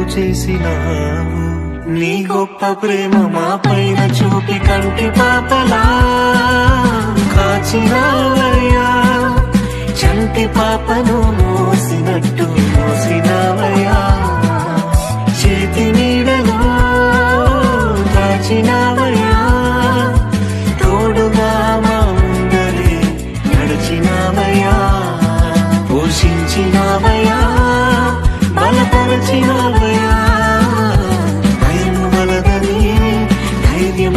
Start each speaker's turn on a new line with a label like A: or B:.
A: మాకు చేసిన నీ గొప్ప ప్రేమ మా పైన చూపి కంటి పాపలా. కాచినావయ్యా చంటి పాపను మోసినట్టు మోసినావయ్యా. చేతి నీడలో కాచినావయ్యా తోడుగా మా ఉండలే